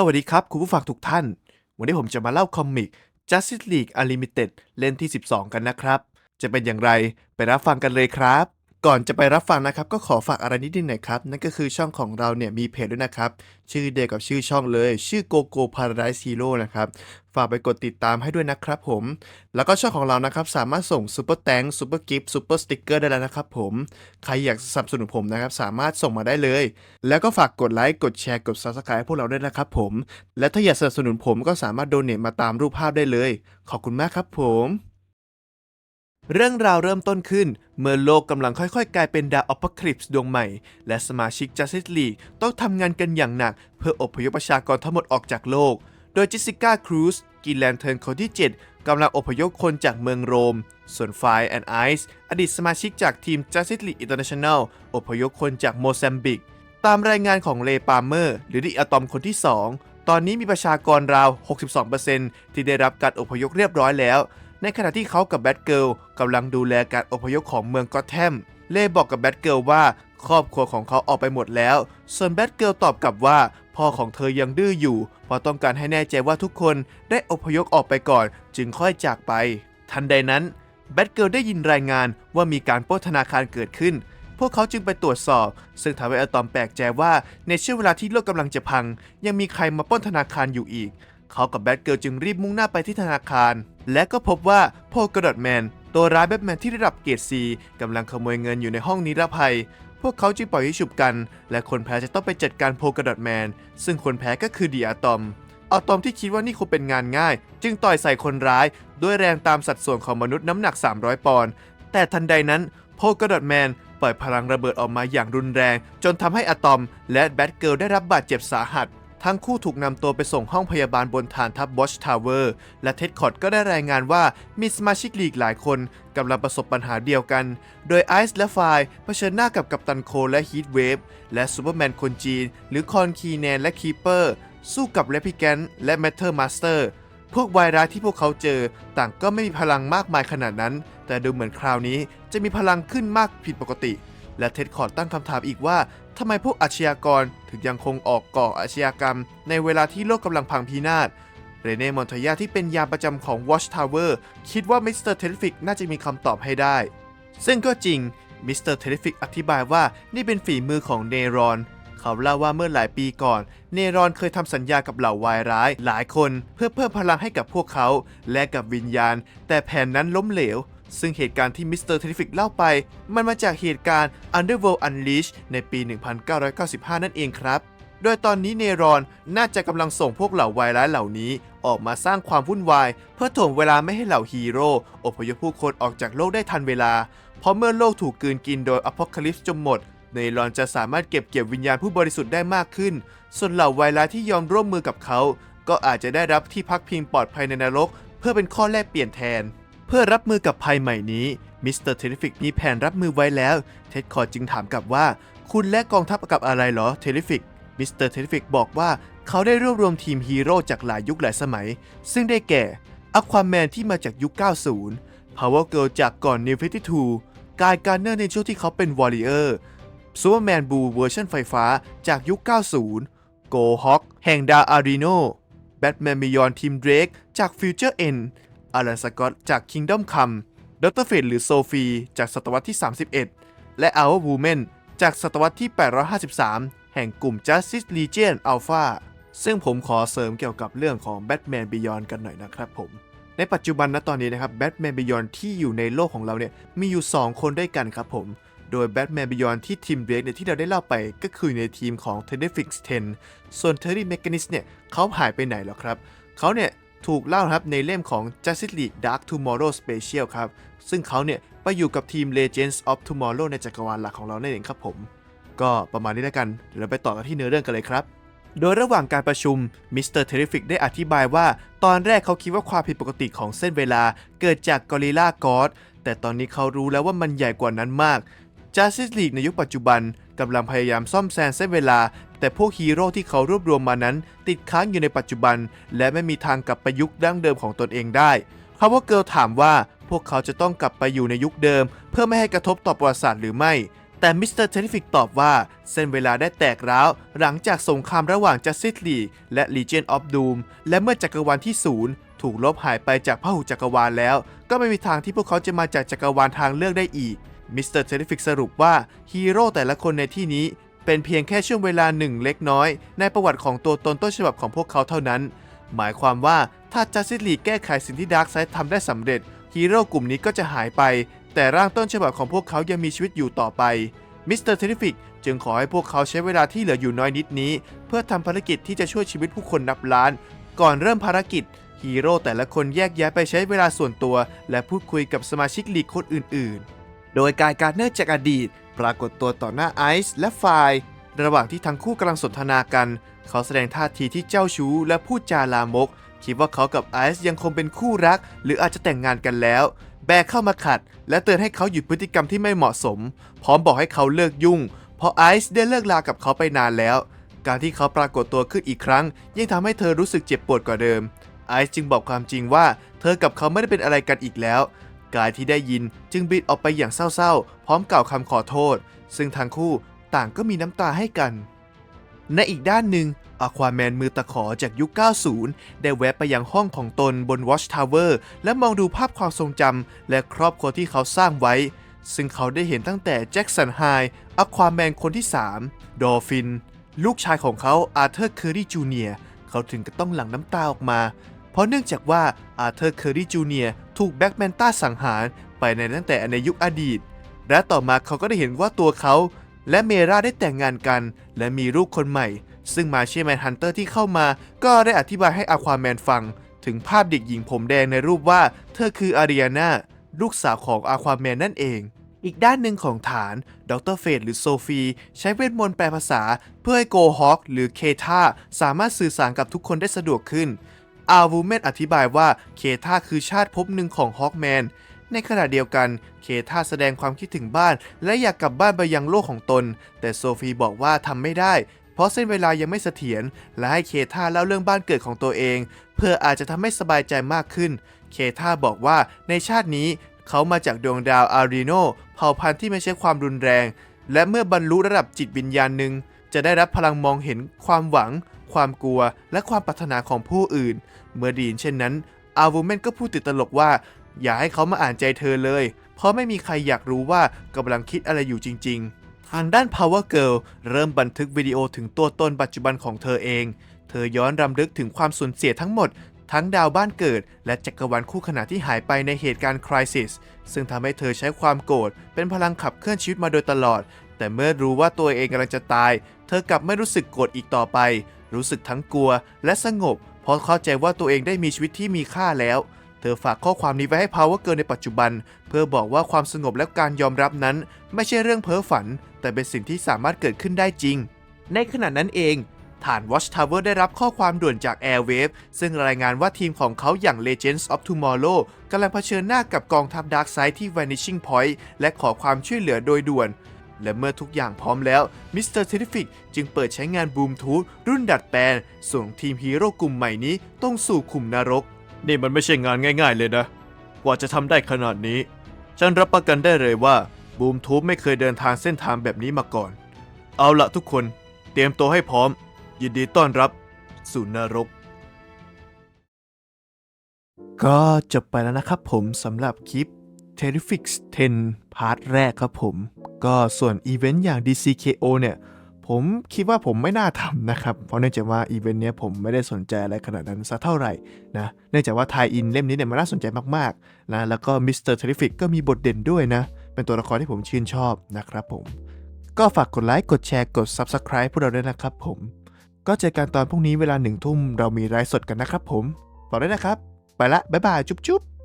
สวัสดีครับ คุณผู้ฟังทุกท่าน วันนี้ผมจะมาเล่าคอมิก Justice League Unlimited เล่นที่ 12 กันนะครับ จะเป็นอย่างไรไปรับฟังกันเลยครับ ก่อนจะไปรับฟังนะครับ ก็ขอฝากอะไรนิดนึงหน่อยครับ นั่นก็คือช่องของเราเนี่ยมีเพจด้วยนะครับ ชื่อเดียวกับชื่อช่องเลย ชื่อ GoGo Paradise Hero นะครับ ฝากไปกดติดตามให้ด้วยนะครับผม แล้วก็ช่องของเรานะครับ สามารถส่งซูเปอร์แตงซูเปอร์กิฟต์ซูเปอร์สติกเกอร์ได้แล้วนะครับผม ใครอยากสนับสนุนผมนะครับ สามารถส่งมาได้เลย แล้วก็ฝากกดไลค์กดแชร์กด Subscribe พวกเราด้วยนะครับผม และถ้าอยากสนับสนุนผมก็สามารถโดเน a มาตามรูปภาพได้เลย ขอบคุณมากครับผม เรื่องราวเริ่มต้นขึ้น เมื่อโลกกำลังค่อยๆ กลายเป็นดาวอพคลิปส์ดวงใหม่ และสมาชิก Justice League ต้องทำงานกันอย่างหนัก เพื่ออพยพประชากรทั้งหมดออกจากโลก โดยจิสสิก้าครูซกินแลนเทิร์นคนที่ 7กำลังอพยพคนจากเมืองโรม ส่วนไฟแอนไอซ์อดีตสมาชิกจากทีม Justice League International อพยพคนจากโมซัมบิก ตามรายงานของเลปาเมอร์ หรือดิอะตอมคนที่ 2 ตอนนี้มีประชากรราว 62%ที่ได้รับการอพยพเรียบร้อยแล้ว ในขณะที่เขากับแบทเกิลกำลังดูแลการอพยพของเมืองก็อตแทม เล่บอกกับแบทเกิลว่าครอบครัวของเขาออกไปหมดแล้ว ส่วนแบทเกิลตอบกลับว่า พ่อของเธอยังดื้ออยู่เพราะต้องการให้แน่ใจว่าทุกคนได้อพยพออกไปก่อน จึงค่อยจากไป ทันใดนั้นแบทเกิลได้ยินรายงานว่ามีการปล้นธนาคารเกิดขึ้น พวกเขาจึงไปตรวจสอบ ซึ่งทำให้อะตอมแปลกใจว่าในช่วงเวลาที่โลกกำลังจะพัง ยังมีใครมาปล้นธนาคารอยู่อีก เขากับแบทเกิลจึงรีบมุ่งหน้าไปที่ธนาคาร และก็พบว่าโพกระดอดแมนตัวร้ายแบทแมนที่ระดับเกรดซีกำลังขโมยเงินอยู่ในห้องนิรภัย พวกเขาจึงปล่อยให้ฉุบกัน และคนแพ้จะต้องไปจัดการโพกระดอดแมน ซึ่งคนแพ้ก็คือดีอะตอมอะตอมที่คิดว่านี่คงเป็นงานง่าย จึงต่อยใส่คนร้าย ด้วยแรงตามสัดส่วนของมนุษย์น้ำหนัก 300 ปอนด์แต่ทันใดนั้นโพกระดอดแมนปล่อยพลังระเบิดออกมาอย่างรุนแรง จนทำให้อะตอม และแบทเกิลได้รับบาดเจ็บสาหัส ทั้งคู่ถูกนำตัวไปส่งห้องพยาบาลบนฐานทัพบอชทาวเวอร์ และเท็ดคอร์ดก็ได้รายงานว่ามีสมาชิกลีกหลายคนกำลังประสบปัญหาเดียวกัน โดยไอซ์และไฟล์เผชิญหน้ากับกัปตันโคและฮีทเวฟและซูเปอร์แมนคนจีน หรือคอนคีแนนและคีเปอร์ สู้กับเรพิแกนและแมทเทอร์มาสเตอร์พวกไวร้ายที่พวกเขาเจอต่างก็ไม่มีพลังมากมายขนาดนั้น แต่ดูเหมือนคราวนี้จะมีพลังขึ้นมากผิดปกติ และเท็ดคอร์ดตั้งคำถามอีกว่าทำไมพวกอาชญากรถึงยังคงออกก่ออาชญากรรม ในเวลาที่โลกกำลังพังพินาศเรเน่มอนทยาที่เป็นยามประจำของ Watch Tower คิดว่ามิสเตอร์เทลฟิกน่าจะมีคำตอบให้ได้ ซึ่งก็จริงมิสเตอร์เทลฟิกอธิบายว่านี่เป็นฝีมือของเนรอน เขาเล่าว่าเมื่อหลายปีก่อน เนรอนเคยทำสัญญากับเหล่าวายร้ายหลายคน เพื่อเพิ่มพลังให้กับพวกเขา และกับวิญญาณ แต่แผนนั้นล้มเหลว ซึ่งเหตุการณ์ที่มิสเตอร์เทเลฟิกเล่าไป มันมาจากเหตุการณ์ Underworld Unleashed ในปี 1995 นั่นเองครับ โดยตอนนี้เนรอนน่าจะกำลังส่งพวกเหล่าวายร้ายเหล่านี้ ออกมาสร้างความวุ่นวาย เพื่อถ่วงเวลาไม่ให้เหล่าฮีโร่อพยพผู้คนออกจากโลกได้ทันเวลา เพราะเมื่อโลกถูกกืนกินโดยอพอคลิปส์จนหมดเนรอนจะสามารถเก็บเกี่ยววิญญาณผู้บริสุทธิ์ได้มากขึ้น ส่วนเหล่าวายร้ายที่ยอมร่วมมือกับเขา ก็อาจจะได้รับที่พักพิงปลอดภัยในนรก เพื่อเป็นข้อแลกเปลี่ยนแทน เพื่อรับมือกับภัยใหม่นี้มิสเตอร์เทเลฟิกมีแผนรับมือไว้แล้ว เท็ดคอร์จึงถามกลับว่า คุณและกองทัพกับอะไรเหรอเทเลฟิกมิสเตอร์เทเลฟิกบอกว่าเขาได้รวบรวมทีมฮีโร่จากหลายยุคหลายสมัย ซึ่งได้แก่อควาแมนที่มาจากยุค 90 Power Girl จากก่อน New 52กายการเนอร์ในช่วงที่เขาเป็นวอริเออร์ซูเปอร์แมนบูเวอร์ชันไฟฟ้าจากยุค 90 โกฮอ k แห่งดาอารีโนแบทแมนมิยอนทีมเดรกจากฟิวเจอร์เอ็น อารันสกอตจาก Kingdom Come ดรเฟดหรือโซฟี จากศตวรรษที่ 31 และ Our Woman จากศตวรรษที่ 853 แห่งกลุ่ม Justice Legion Alpha ซึ่งผมขอเสริมเกี่ยวกับเรื่องของ Batman Beyond กันหน่อยนะครับผม ในปัจจุบันณตอนนี้นะครับ Batman Beyond ที่อยู่ในโลกของเราเนี่ย มีอยู่ 2 คนด้วยกันครับผม โดย Batman Beyond ที่ทีมเรกเนี่ยที่เราได้เล่าไปก็คือในทีมของ t e n e f i x 10 ส่วน Terry Mechanist เนี่ยเขาหายไปไหนแล้วครับ เขาเนี่ย ถูกเล่าครับในเล่มของ Justice League Dark Tomorrow Special ครับ ซึ่งเขาเนี่ยไปอยู่กับทีม Legends of Tomorrow ในจักรวาลหลักของเรานั่นเองครับผม ก็ประมาณนี้แล้วกัน เดี๋ยวเราไปต่อกันที่เนื้อเรื่องกันเลยครับ โดยระหว่างการประชุมมิสเตอร์เทเลฟิกได้อธิบายว่า ตอนแรกเขาคิดว่าความผิดปกติของเส้นเวลาเกิดจากกอริลลากอสแต่ตอนนี้เขารู้แล้วว่ามันใหญ่กว่านั้นมาก Justice League ในยุคปัจจุบันกำลังพยายามซ่อมแซมเส้นเวลา แต่พวกฮีโร่ที่เขารวบรวมมานั้น ติดค้างอยู่ในปัจจุบัน และไม่มีทางกลับไปยุคดั้งเดิมของตนเองได้พาวเวอร์เกิลถามว่าพวกเขาจะต้องกลับไปอยู่ในยุคเดิม เพื่อไม่ให้กระทบต่อประวัติศาสตร์หรือไม่ แต่มิสเตอร์เทนฟิกตอบว่า เส้นเวลาได้แตกร้าว หลังจากสงครามระหว่างจัสซิสลีและ Legion of Doom และเมื่อจักรวาลที่ศูนย์ถูกลบหายไปจากพหุจักรวาลแล้ว ก็ไม่มีทางที่พวกเขาจะมาจากจักรวาลทางเลือกได้อีกมิสเตอร์เทนฟิกสรุปว่าฮีโร่แต่ละคนในที่นี้ เป็นเพียงแค่ช่วงเวลาหนึ่งเล็กน้อย ในประวัติของตัวตนต้นฉบับของพวกเขาเท่านั้น หมายความว่าถ้าจัสซิสลีแก้ไขสิ่งที่ดาร์กไซด์ทำได้สำเร็จ ฮีโร่กลุ่มนี้ก็จะหายไป แต่ร่างต้นฉบับของพวกเขายังมีชีวิตอยู่ต่อไปมิสเตอร์เทนฟิกจึงขอให้พวกเขาใช้เวลาที่เหลืออยู่น้อยนิดนี้ เพื่อทำภารกิจที่จะช่วยชีวิตผู้คนนับล้าน ก่อนเริ่มภารกิจฮีโร่แต่ละคนแยกย้ายไปใช้เวลาส่วนตัว และพูดคุยกับสมาชิกลีกคนอื่น ๆ โดยกายการเนอร์จากอดีต ปรากฏตัวต่อหน้าไอซ์และไฟล์ระหว่างที่ทั้งคู่กำลังสนทนากัน เขาแสดงท่าทีที่เจ้าชู้และพูดจาลามก คิดว่าเขากับไอซ์ยังคงเป็นคู่รัก หรืออาจจะแต่งงานกันแล้ว แบร์เข้ามาขัด และเตือนให้เขาหยุดพฤติกรรมที่ไม่เหมาะสม พร้อมบอกให้เขาเลิกยุ่ง เพราะไอซ์ได้เลิกลากับเขาไปนานแล้ว การที่เขาปรากฏตัวขึ้นอีกครั้ง ยิ่งทำให้เธอรู้สึกเจ็บปวดกว่าเดิม ไอซ์จึงบอกความจริงว่า เธอกับเขาไม่ได้เป็นอะไรกันอีกแล้ว กายที่ได้ยินจึงบิดออกไปอย่างเศร้าๆ พร้อมกล่าวคำขอโทษ ซึ่งทั้งคู่ต่างก็มีน้ำตาให้กัน ในอีกด้านหนึ่งอควาแมนมือตะขอจากยุค 90 ได้แวะไปยังห้องของตนบน Watch Tower และมองดูภาพความทรงจำและครอบครัวที่เขาสร้างไว้ ซึ่งเขาได้เห็นตั้งแต่แจ็คสันไฮอควาแมนคนที่ 3 ดอฟิน ลูกชายของเขาอาร์เธอร์เคอร์รีจูเนียเขาถึงกับต้องหลั่งน้ำตาออกมา ราะเนื่องจากว่าอาร์เธอร์เคอร์รีจูเนียถูกแบ็กแมนต้าสังหารไปในตั้งแต่ในยุคอดีต และต่อมาเขาก็ได้เห็นว่าตัวเขาและเมราได้แต่งงานกัน และมีลูกคนใหม่ ซึ่งมาเชียแมนฮันเตอร์ที่เข้ามา ก็ได้อธิบายให้อควาแมนฟัง ถึงภาพเด็กหญิงผมแดงในรูปว่า เธอคืออาริอานาลูกสาวของอาควาแมนนั่นเอง อีกด้านหนึ่งของฐาน ดรเฟดหรือโซฟี ใช้เวทมนต์แปลภาษา เพื่อให้โกฮอคหรือเคทาสามารถสื่อสารกับทุกคนได้สะดวกขึ้น อาวูเมนอธิบายว่าเคทาคือชาติภพหนึ่งของฮอคแมน ในขณะเดียวกัน เคทาแสดงความคิดถึงบ้าน และอยากกลับบ้านไปยังโลกของตน แต่โซฟีบอกว่าทำไม่ได้ เพราะเส้นเวลายังไม่เสถียร และให้เคทาเล่าเรื่องบ้านเกิดของตัวเอง เพื่ออาจจะทำให้สบายใจมากขึ้น เคทาบอกว่าในชาตินี้ เขามาจากดวงดาวอารีโนเผ่าพันธุ์ที่ไม่ใช่ความรุนแรง และเมื่อบรรลุระดับจิตวิญญาณหนึ่งจะได้รับพลังมองเห็นความหวัง ความกลัว และความปรารถนาของผู้อื่น เมื่อไดีนเช่นนั้น อาวูแมนก็พูดติดตลกว่า อย่าให้เขามาอ่านใจเธอเลย เพราะไม่มีใครอยากรู้ว่ากำลังคิดอะไรอยู่จริง ๆ ทางด้าน Power Girl เริ่มบันทึกวิดีโอถึงตัวตนปัจจุบันของเธอเอง เธอย้อนรำลึกถึงความสูญเสียทั้งหมดทั้งดาวบ้านเกิด และจักรวาลคู่ขนานที่หายไปในเหตุการณ์คริสิสซึ่งทำให้เธอใช้ความโกรธเป็นพลังขับเคลื่อนชีวิตมาโดยตลอด แต่เมื่อรู้ว่าตัวเองกำลังจะตาย เธอกลับไม่รู้สึกโกรธอีกต่อไป รู้สึกทั้งกลัวและสงบเพราะเข้าใจว่าตัวเองได้มีชีวิตที่มีค่าแล้ว เธอฝากข้อความนี้ไว้ให้ Power Girl ในปัจจุบัน เพื่อบอกว่าความสงบและการยอมรับนั้น ไม่ใช่เรื่องเพ้อฝัน แต่เป็นสิ่งที่สามารถเกิดขึ้นได้จริง ในขณะนั้นเองฐาน Watch Tower ได้รับข้อความด่วนจาก Airwave ซึ่งรายงานว่าทีมของเขาอย่าง Legends of Tomorrow กำลังเผชิญหน้ากับกองทัพ Darkseid ที่ Vanishing Point และขอความช่วยเหลือโดยด่วน และเมื่อทุกอย่างพร้อมแล้วมิสเตอร์เท i ฟิกจึงเปิดใช้งานบูมทูธรุ่นดัดแปลงส่งทีมฮีโร่กลุ่มใหม่นี้ต้องสู่ขุมนรก นี่มันไม่ใช่งานง่าย ๆ เลยนะ กว่าจะทำได้ขนาดนี้ ฉันรับประกันได้เลยว่าบูมทูธไม่เคยเดินทางเส้นทางแบบนี้มาก่อน เอาละทุกคนเตรียมตัวให้พร้อม ยินดีต้อนรับ สู่นรก ก็จบไปแล้วนะครับผมสำหรับคลิป Terrifix 10 พาร์ทแรกครับผม ก็ส่วนอีเวนต์อย่าง DCKO เนี่ย ผมคิดว่าผมไม่น่าทำนะครับ เพราะเนื่องจากว่าอีเวนต์เนี้ยผมไม่ได้สนใจอะไรขนาดนั้นสักเท่าไหร่นะ เนื่องจากว่าไทยอินเล่มนี้เนี่ยมันน่าสนใจมากๆนะ แล้วก็มิสเตอร์เทริฟิกก็มีบทเด่นด้วยนะ เป็นตัวละครที่ผมชื่นชอบนะครับผม ก็ฝากกดไลค์ กดแชร์ กด Subscribe พวกเราด้วยนะครับผม ก็เจอกันตอนพรุ่งนี้เวลาหนึ่งทุ่มเรามีไลฟ์สดกันนะครับผม บอกด้วยนะครับ ไปละ บ๊ายบาย จุ๊บๆ